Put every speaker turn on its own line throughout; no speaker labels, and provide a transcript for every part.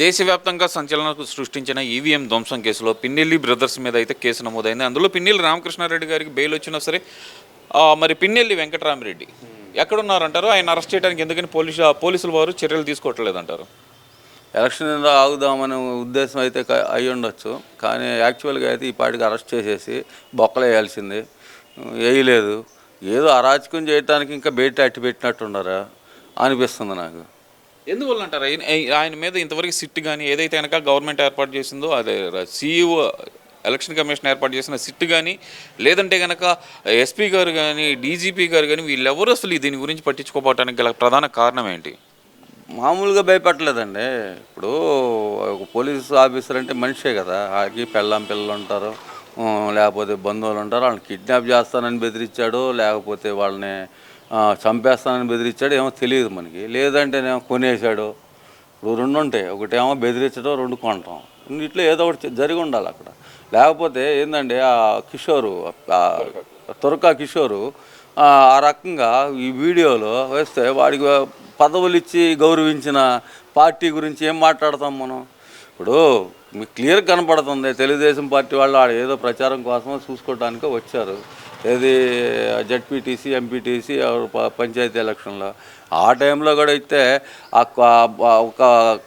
దేశవ్యాప్తంగా సంచలనం సృష్టించిన ఈవీఎం ధ్వంసం కేసులో పిన్నెల్లి బ్రదర్స్ మీద అయితే కేసు నమోదైంది. అందులో పిన్నెల్లి రామకృష్ణారెడ్డి గారికి బెయిల్ వచ్చినా సరే మరి పిన్నెల్లి వెంకటరామిరెడ్డి ఎక్కడున్నారంటారు? ఆయన అరెస్ట్ చేయడానికి ఎందుకని పోలీసు పోలీసుల వారు చర్యలు తీసుకోవట్లేదంటారు?
ఎలక్షన్ ఆగుదామనే ఉద్దేశం అయితే అయి ఉండొచ్చు. కానీ యాక్చువల్గా అయితే ఈ పాటికి అరెస్ట్ చేసేసి బొక్కలేయాల్సింది. వేయలేదు ఏదో అరాచకం చేయడానికి ఇంకా బయట అట్టి పెట్టినట్టున్నారా? అనిపిస్తుంది నాకు.
ఎందువల్ల అంటారు ఆయన ఆయన మీద ఇంతవరకు సిట్ కానీ ఏదైతే కనుక గవర్నమెంట్ ఏర్పాటు చేసిందో అదే సీఈఓ ఎలక్షన్ కమిషన్ ఏర్పాటు చేసిన సిట్ కానీ లేదంటే కనుక ఎస్పీ గారు కానీ డీజీపీ గారు కానీ వీళ్ళెవరూ అసలు దీని గురించి పట్టించుకోపోవటానికి గల ప్రధాన కారణం ఏంటి?
మామూలుగా భయపెట్టలేదండి ఇప్పుడు ఒక పోలీస్ ఆఫీసర్ అంటే మనిషే కదా. వాళ్ళకి పెళ్ళాం పిల్లలు ఉంటారు లేకపోతే బంధువులు ఉంటారు వాళ్ళని కిడ్నాప్ చేస్తానని బెదిరించాడు లేకపోతే వాళ్ళని చంపేస్తానని బెదిరించాడు ఏమో తెలియదు మనకి. లేదంటేనేమో కొనేసాడు ఇప్పుడు రెండు ఉంటాయి. ఒకటేమో బెదిరించడం రెండు కొనటం. ఇట్లా ఏదో ఒకటి జరిగి ఉండాలి అక్కడ. లేకపోతే ఏంటంటే ఆ కిషోరు ఆ తురకా కిషోరు ఆ రకంగా ఈ వీడియోలో వేస్తే వాడికి పదవులు ఇచ్చి గౌరవించిన పార్టీ గురించి ఏం మాట్లాడతాం మనం? ఇప్పుడు మీకు క్లియర్ కనపడుతుంది. తెలుగుదేశం పార్టీ వాళ్ళు ఆడ ఏదో ప్రచారం కోసం చూసుకోవడానికి వచ్చారు. ఏది జడ్పీటీసీ ఎంపీటీసీ పంచాయతీ ఎలక్షన్లో. ఆ టైంలో కూడా అయితే ఒక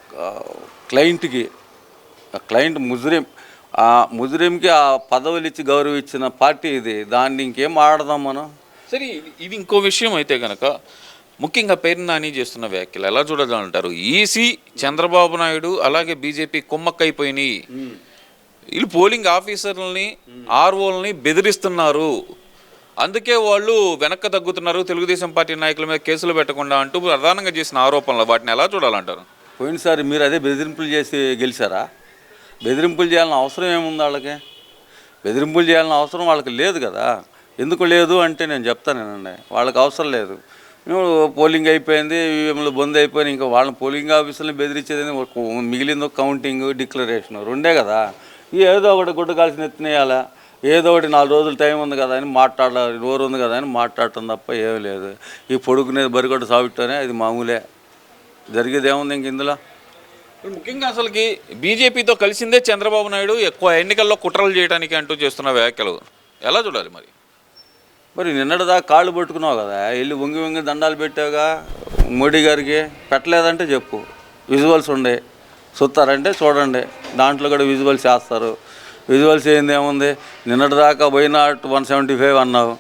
క్లయింట్కి క్లయింట్ ముజ్రిం ఆ ముజ్రింకి ఆ పదవులు ఇచ్చి గౌరవించిన పార్టీ ఇది. దాన్ని ఇంకేం ఆడదాం మనం?
సరే ఇది- ఇది ఇంకో విషయం అయితే కనుక ముఖ్యంగా పేరు నాని చేస్తున్న వ్యాఖ్యలు ఎలా చూడాలంటారు ఈసీ చంద్రబాబు నాయుడు అలాగే బీజేపీ కుమ్మక్కైపోయినాయి. వీళ్ళు పోలింగ్ ఆఫీసర్లని ఆర్ఓల్ని బెదిరిస్తున్నారు. అందుకే వాళ్ళు వెనక్కి తగ్గుతున్నారు. తెలుగుదేశం పార్టీ నాయకుల మీద కేసులు పెట్టకుండా అంటూ ప్రధానంగా చేసిన ఆరోపణలు. వాటిని ఎలా చూడాలంటారు?
పోయినసారి మీరు అదే బెదిరింపులు చేసి గెలిచారా? బెదిరింపులు చేయాలని అవసరం ఏముంది వాళ్ళకి? బెదిరింపులు చేయాలని అవసరం వాళ్ళకి లేదు కదా. ఎందుకు లేదు అంటే నేను చెప్తానండి వాళ్ళకి అవసరం లేదు. మేము పోలింగ్ అయిపోయింది ఈవీఎంలు బంద్ అయిపోయినాయి. ఇంకా వాళ్ళని పోలింగ్ ఆఫీసులను బెదిరించేది ఒక మిగిలిందో కౌంటింగ్ డిక్లరేషన్ రెండే కదా. ఏదో ఒకటి గుడ్డ కాల్సిన ఎత్తినేయాలా ఏదో ఒకటి నాలుగు రోజులు టైం ఉంది కదా అని మాట్లాడాలి నోరు ఉంది కదా అని మాట్లాడటం తప్ప ఏం లేదు. ఈ పొడుకునేది బరిగొడ్డ సావిట్టనే అది మామూలే. జరిగేది ఏముంది ఇంక ఇందులో?
ముఖ్యంగా అసలుకి బీజేపీతో కలిసిందే చంద్రబాబు నాయుడు ఎక్కువ ఎన్నికల్లో కుట్రలు చేయడానికి అంటూ చేస్తున్న వ్యాఖ్యలు. ఎలా చూడాలి మరి?
మరి నిన్నటిదాకా కాళ్ళు పట్టుకున్నావు కదా వెళ్ళి వంగి వంగి దండాలు పెట్టావుగా మోడీ గారికి. పెట్టలేదంటే చెప్పు. విజువల్స్ ఉండే. చూస్తారంటే చూడండి. దాంట్లో కూడా విజువల్స్ చేస్తారు. విజువల్స్ ఏంది ఏముంది? నిన్నటిదాకా పోయినట్టు వన్ సెవెంటీ ఫైవ్ అన్నావు.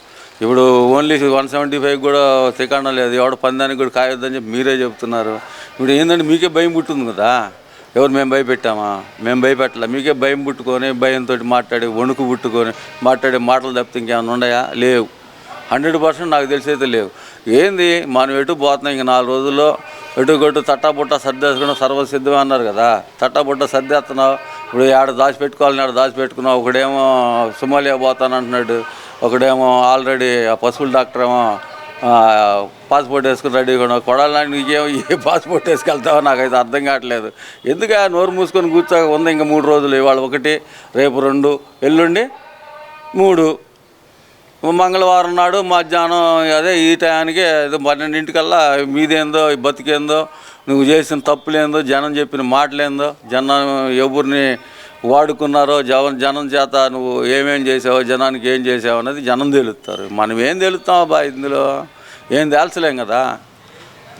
ఇప్పుడు ఓన్లీ వన్ సెవెంటీ ఫైవ్ కూడా తికాణం లేదు. ఎవడ పందానికి కూడా కాయొద్దని చెప్పి మీరే చెప్తున్నారు. ఇప్పుడు ఏంటంటే మీకే భయం పుట్టింది కదా. ఎవరు మేము భయపెట్టామా? మేము భయపెట్టలే. మీకే భయం పుట్టుకొని భయంతో మాట్లాడి వణుకు పుట్టుకొని మాట్లాడే మాటలు తప్పితే ఇంకేమైనా ఉన్నాయా? లేవు. హండ్రెడ్ పర్సెంట్ నాకు తెలిసి అయితే లేవు. ఏంది? మనం ఎటు పోతున్నాం? ఇంక నాలుగు రోజుల్లో ఎటు కొట్టు తట్టాబుట్ట సర్దేసుకుని సర్వసిద్ధమే అన్నారు కదా. తట్టాబుట్ట సర్దేస్తున్నావు. ఇప్పుడు ఆడ దాచిపెట్టుకోవాలని ఆడ దాచిపెట్టుకున్నావు. ఒకడేమో సుమాలియా పోతానంటున్నాడు ఒకడేమో ఆల్రెడీ ఆ పశువుల డాక్టర్ ఏమో పాస్పోర్ట్ వేసుకుని రెడీగా ఉన్నావు కొడాలని నీకేమో ఏ పాస్పోర్ట్ వేసుకెళ్తావో నాకైతే అర్థం కావట్లేదు. ఎందుకు నోరు మూసుకొని కూర్చో ఉంది? ఇంకా మూడు రోజులు ఇవాళ ఒకటి రేపు రెండు ఎల్లుండి మూడు. మంగళవారం నాడు మధ్యాహ్నం అదే ఈ టయానికి ఏదో పన్నెండింటికల్లా మీదేందో బతికేందో నువ్వు చేసిన తప్పులేందో జనం చెప్పిన మాటలేందో జనం ఎవరిని వాడుకున్నారో జవ జనం చేత నువ్వు ఏమేం చేసావో జనానికి ఏం చేసావు అనేది జనం తెలుస్తారు మనం ఏం తెలుస్తామో బా ఇందులో? ఏం తేల్చలేం కదా?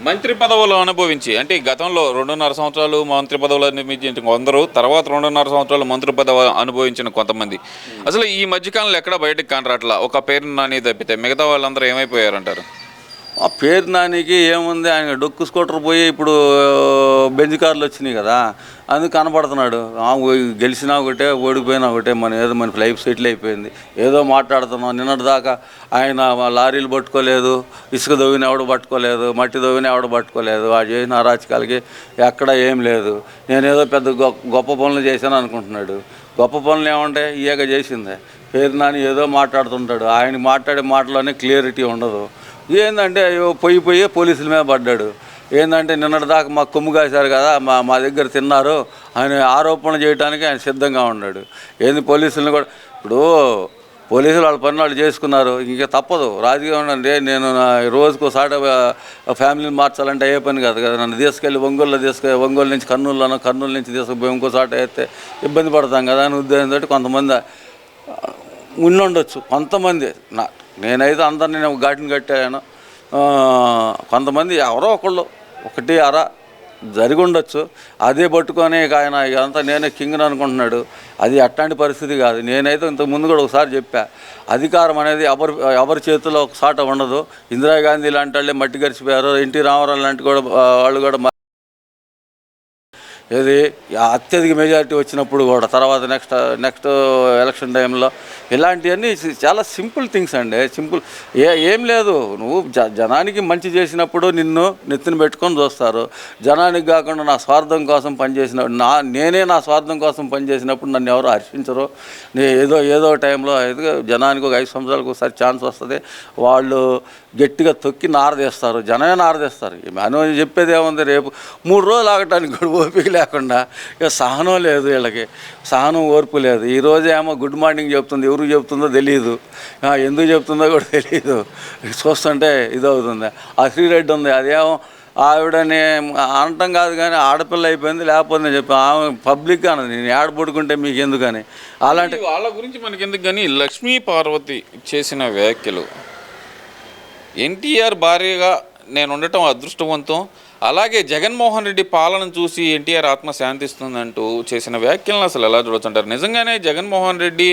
మంత్రి పదవులు అనుభవించి అంటే గతంలో రెండున్నర సంవత్సరాలు మంత్రి పదవులు అనుభవించిన కొందరు తర్వాత రెండున్నర సంవత్సరాలు మంత్రి పదవి అనుభవించిన కొంతమంది. అసలు ఈ మధ్యకాలంలో ఎక్కడ బయటకు కానరాట్లా? ఒక పేరు నాని తప్పితే మిగతా వాళ్ళందరూ ఏమైపోయారంటారు?
ఆ పేరు నానికి ఏముంది? ఆయన డొక్కు స్కూటర్ పోయి ఇప్పుడు బెంజ్ కార్లు వచ్చినాయి కదా అందుకు కనపడుతున్నాడు. గెలిచినా ఒకటే ఓడిపోయినా ఒకటే మన ఏదో మన లైఫ్ సెటిల్ అయిపోయింది. ఏదో మాట్లాడుతున్నాం. నిన్నటి దాకా ఆయన లారీలు పట్టుకోలేదు ఇసుక దవ్విన ఎవడు పట్టుకోలేదు మట్టి దవ్విన ఎవడు పట్టుకోలేదు వాడు చేసిన అరాచకాలకి ఎక్కడ ఏం లేదు. నేనేదో పెద్ద గొప్ప పనులు చేశాను అనుకుంటున్నాడు. గొప్ప పనులు ఏమంటాయి ఈయక చేసిందే. పేరు నాని ఏదో మాట్లాడుతుంటాడు. ఆయన మాట్లాడే మాటలోనే క్లియరిటీ ఉండదు. ఏంటంటే అయ్యో పొయ్యి పొయ్యి పోలీసుల మీద పడ్డాడు. ఏంటంటే నిన్నటి దాకా మా కొమ్ము కాశారు కదా మా మా దగ్గర తిన్నారు ఆయన ఆరోపణ చేయడానికి ఆయన సిద్ధంగా ఉన్నాడు. ఏంది పోలీసులను కూడా ఇప్పుడు పోలీసులు వాళ్ళ పని వాళ్ళు చేసుకున్నారు ఇంకా తప్పదు. రాజకీయం అంటే నేను నా రోజుకు సాట ఫ్యామిలీని మార్చాలంటే అయ్యే పని కాదు కదా. నన్ను తీసుకెళ్ళి ఒంగోలులో తీసుకెళ్ళి ఒంగోలు నుంచి కర్నూలులోనో కర్నూలు నుంచి తీసుకుపోయి ఇంకో సాట అయితే ఇబ్బంది పడతాం కదా అని ఉద్దేశంతో కొంతమంది ఉండుండొచ్చు కొంతమంది నా నేనైతే అందరినీ నేను ఘాటిని కట్టాను. కొంతమంది ఎవరో ఒకళ్ళు ఒకటి అర జరిగి ఉండొచ్చు. అదే పట్టుకొని ఆయన ఇదంతా నేనే కింగ్ అనుకుంటున్నాడు. అది అట్లాంటి పరిస్థితి కాదు. నేనైతే ఇంతకు ముందు కూడా ఒకసారి చెప్పా. అధికారం అనేది ఎవరి ఎవరి చేతిలో ఒకసాట ఉండదు. ఇందిరాగాంధీ లాంటి వాళ్ళే మట్టి గరిచిపోయారు. ఎన్టీ రామారావు లాంటి కూడా వాళ్ళు కూడా ఏది? అత్యధిక మెజారిటీ వచ్చినప్పుడు కూడా తర్వాత నెక్స్ట్ నెక్స్ట్ ఎలక్షన్ టైంలో ఇలాంటివన్నీ చాలా సింపుల్ థింగ్స్ అండి. సింపుల్ ఏ ఏం లేదు. నువ్వు జ జనానికి మంచి చేసినప్పుడు నిన్ను నెత్తిన పెట్టుకొని చూస్తారు. జనానికి కాకుండా నా స్వార్థం కోసం పనిచేసిన నా నేనే నా స్వార్థం కోసం పనిచేసినప్పుడు నన్ను ఎవరు హర్షించరు. నే ఏదో ఏదో టైంలో జనానికి ఒక ఐదు సంవత్సరాలకు ఒకసారి ఛాన్స్ వస్తుంది. వాళ్ళు గట్టిగా తొక్కి నారదేస్తారు. జనమే నారదేస్తారు. మనం చెప్పేది ఏముంది? రేపు మూడు రోజులు ఆగటానికి కూడా ఓపిక లేకుండా ఇక సహనం లేదు వీళ్ళకి. సహనం ఓర్పు లేదు. ఈ ఏమో గుడ్ మార్నింగ్ చెప్తుంది ఎవరు చెప్తుందో తెలియదు ఎందుకు చెప్తుందో కూడా తెలియదు చూస్తుంటే ఇదవుతుంది. ఆ శ్రీరెడ్డి ఉంది. అదేమో ఆవిడని అనటం కాదు కానీ ఆడపిల్ల అయిపోయింది లేకపోతే నేను చెప్పి ఆమె పబ్లిక్ అన్నది. నేను ఏడ పడుకుంటే మీకు ఎందుకని? అలాంటి
వాళ్ళ గురించి మనకి ఎందుకు కానీ లక్ష్మీ పార్వతి చేసిన వ్యాఖ్యలు. ఎన్టీఆర్ భార్యగా నేను ఉండటం అదృష్టవంతం. అలాగే జగన్మోహన్ రెడ్డి పాలన చూసి ఎన్టీఆర్ ఆత్మ శాంతిస్తుందంటూ చేసిన వ్యాఖ్యలను అసలు ఎలా చూడొచ్చంటారు? నిజంగానే జగన్మోహన్ రెడ్డి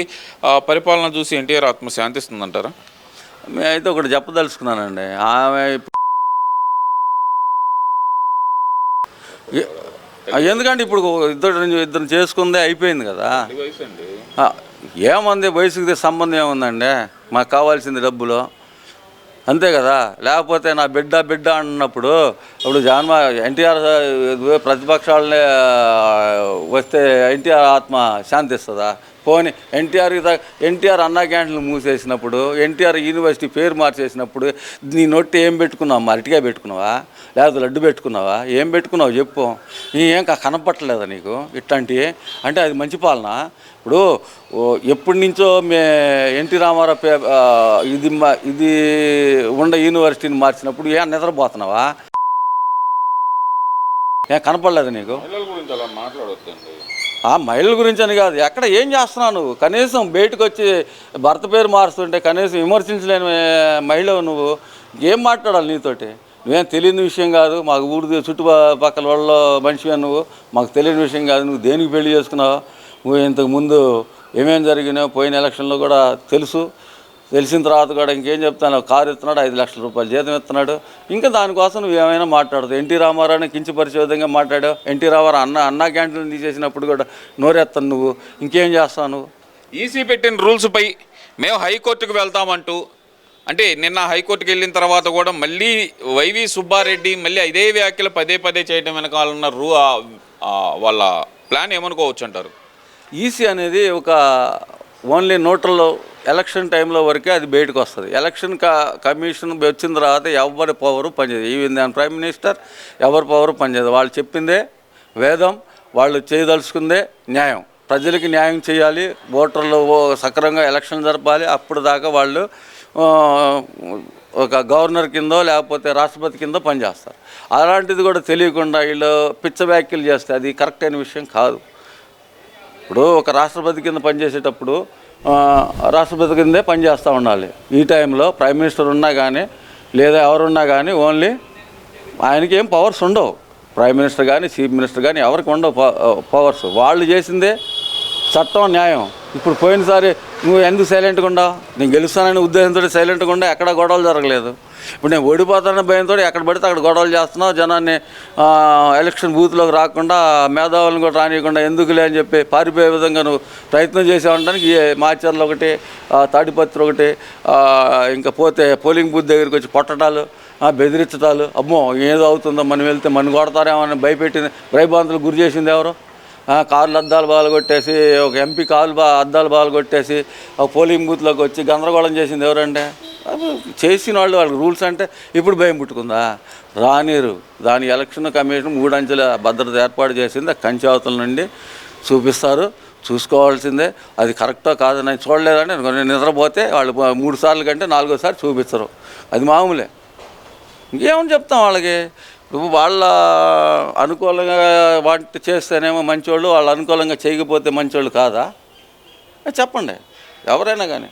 పరిపాలన చూసి ఎన్టీఆర్ ఆత్మ శాంతిస్తుందంటారా?
అయితే ఒకటి చెప్పదలుచుకున్నానండి. ఆమె ఎందుకంటే ఇప్పుడు ఇద్దరు ఇద్దరు చేసుకుందే అయిపోయింది కదా. ఏముంది వయసుకి సంబంధం ఏముందండి? మాకు కావాల్సింది డబ్బులు. అంతే కదా? లేకపోతే నా బిడ్డ బిడ్డ అన్నప్పుడు ఇప్పుడు జగన్మో ఎన్టీఆర్ ప్రతిపక్షాలనే వస్తే ఎన్టీఆర్ ఆత్మ శాంతిస్తుందా పోనీ ఎన్టీఆర్ ఎన్టీఆర్ అన్నా క్యాంటీన్లు మూసేసినప్పుడు ఎన్టీఆర్ యూనివర్సిటీ పేరు మార్చేసినప్పుడు నీ నొట్టి ఏం పెట్టుకున్నావు? మరటిగా పెట్టుకున్నావా? లేకపోతే లడ్డు పెట్టుకున్నావా? ఏం పెట్టుకున్నావు చెప్పు. నీ ఏం కా- కనపట్టలేదా నీకు ఇట్లాంటివి అంటే అది మంచి పాలన? ఇప్పుడు ఓ ఎప్పటి నుంచో మే ఎన్టీ రామారావు పే ఇది మా- ఇది ఉండ యూనివర్సిటీని మార్చినప్పుడు ఏం నిద్రపోతున్నావా? ఏం కనపడలేదు నీకు?
పిల్లల మాట్లాడొద్దండి.
ఆ మహిళల గురించి అని కాదు. ఎక్కడ ఏం చేస్తున్నావు నువ్వు? కనీసం బయటకు వచ్చి భర్త పేరు మారుస్తుంటే కనీసం విమర్శించలేని మహిళ నువ్వు. ఏం మాట్లాడాలి నీతోటి? నువ్వేం తెలియని విషయం కాదు. మాకు ఊరి చుట్టుపక్కల వాళ్ళ మనిషివే నువ్వు. మాకు తెలియని విషయం కాదు. నువ్వు దేనికి పెళ్ళి చేసుకున్నావు? నువ్వు ఇంతకు ముందు ఏమేమి జరిగినాయో పోయిన ఎలక్షన్లో కూడా తెలుసు. తెలిసిన తర్వాత కూడా ఇంకేం చెప్తాను కారు ఇస్తున్నాడు ఐదు లక్షల రూపాయలు జీతం ఇస్తున్నాడు. ఇంకా దానికోసం నువ్వు ఏమైనా మాట్లాడదు. ఎన్టీ రామారావుని కించపరిచే విధంగా మాట్లాడావు. ఎన్టీ రామారావు అన్న అన్నా క్యాంటీన్లు తీసేసినప్పుడు కూడా నోరెత్తాను నువ్వు. ఇంకేం చేస్తావు నువ్వు?
ఈసీ పెట్టిన రూల్స్పై మేము హైకోర్టుకు వెళ్తామంటూ అంటే నిన్న హైకోర్టుకి వెళ్ళిన తర్వాత కూడా మళ్ళీ వైవి సుబ్బారెడ్డి మళ్ళీ ఇదే వ్యాఖ్యలు పదే పదే చేయడం వెనకాలన్న రూ వాళ్ళ ప్లాన్ ఏమనుకోవచ్చు అంటారు?
ఈసీ అనేది ఒక ఓన్లీ నోట్లలో ఎలక్షన్ టైంలో వరకే అది బయటకు వస్తుంది. ఎలక్షన్ కమిషన్ వచ్చిన తర్వాత ఎవరి పవరు పనిచేయదు. ఈవెన్ దాని ప్రైమ్ మినిస్టర్ ఎవరి పవరు పనిచేయదు. వాళ్ళు చెప్పిందే వేదం వాళ్ళు చేయదలుచుకుందే న్యాయం. ప్రజలకి న్యాయం చేయాలి ఓటర్లు ఓ- సక్రమంగా ఎలక్షన్ జరపాలి అప్పుడు దాకా వాళ్ళు ఒక గవర్నర్ కింద లేకపోతే రాష్ట్రపతి కింద పనిచేస్తారు. అలాంటిది కూడా తెలియకుండా వీళ్ళు పిచ్చ వ్యాఖ్యలు చేస్తే అది కరెక్ట్ అయిన విషయం కాదు. ఇప్పుడు ఒక రాష్ట్రపతి కింద పనిచేసేటప్పుడు రాష్ట్రపతి కిందే పనిచేస్తూ ఉండాలి. ఈ టైంలో ప్రైమ్ మినిస్టర్ ఉన్నా కానీ లేదా ఎవరున్నా కానీ ఓన్లీ ఆయనకి ఏం పవర్స్ ఉండవు. ప్రైమ్ మినిస్టర్ కానీ చీఫ్ మినిస్టర్ కానీ ఎవరికి ఉండవు పవర్స్. వాళ్ళు చేసిందే చట్టం న్యాయం. ఇప్పుడు పోయినసారి నువ్వు ఎందుకు సైలెంట్గా ఉండవు నేను గెలుస్తానని ఉద్దేశంతో సైలెంట్గా ఉండా ఎక్కడ గొడవలు జరగలేదు. ఇప్పుడు నేను ఓడిపోతానని భయంతో ఎక్కడ పడితే అక్కడ గొడవలు చేస్తున్నావు జనాన్ని ఎలక్షన్ బూత్లోకి రాకుండా మేధావులను కూడా రానియకుండా ఎందుకులే అని చెప్పి పారిపోయే విధంగా నువ్వు ప్రయత్నం చేసావంటానికి మాచర్లు ఒకటి తాడిపత్రి ఒకటి ఇంకా పోతే పోలింగ్ బూత్ దగ్గరికి వచ్చి కొట్టడాలు బెదిరించడాలు అమ్మో ఏదో అవుతుందో మనం వెళ్తే మనం కొడతారేమో అని భయపెట్టింది భయభ్రాంతులు గురి చేసింది ఎవరు? కార్లు అద్దాలు బాగా కొట్టేసి ఒక ఎంపీ కాలు బా అద్దాలు బాగా కొట్టేసి ఒక పోలింగ్ బూత్లోకి వచ్చి గందరగోళం చేసింది ఎవరంటే? చేసిన వాళ్ళు వాళ్ళకి రూల్స్ అంటే ఇప్పుడు భయం పుట్టుకుందా? రానిరు. దాని ఎలక్షన్ కమిషన్ మూడు అంచెల భద్రత ఏర్పాటు చేసింది. ఆ అవతల నుండి చూపిస్తారు. చూసుకోవాల్సిందే. అది కరెక్టో కాదని చూడలేదని అనుకో, నేను నిద్రపోతే వాళ్ళు మూడు సార్లు కంటే నాలుగోసారి చూపించరు అది మామూలే. ఇంకేమని చెప్తాం వాళ్ళకి? నువ్వు వాళ్ళ అనుకూలంగా వంట చేస్తేనేమో మంచోళ్ళు వాళ్ళు అనుకూలంగా చేయకపోతే మంచోళ్ళు కాదా? చెప్పండి. ఎవరైనా కానీ.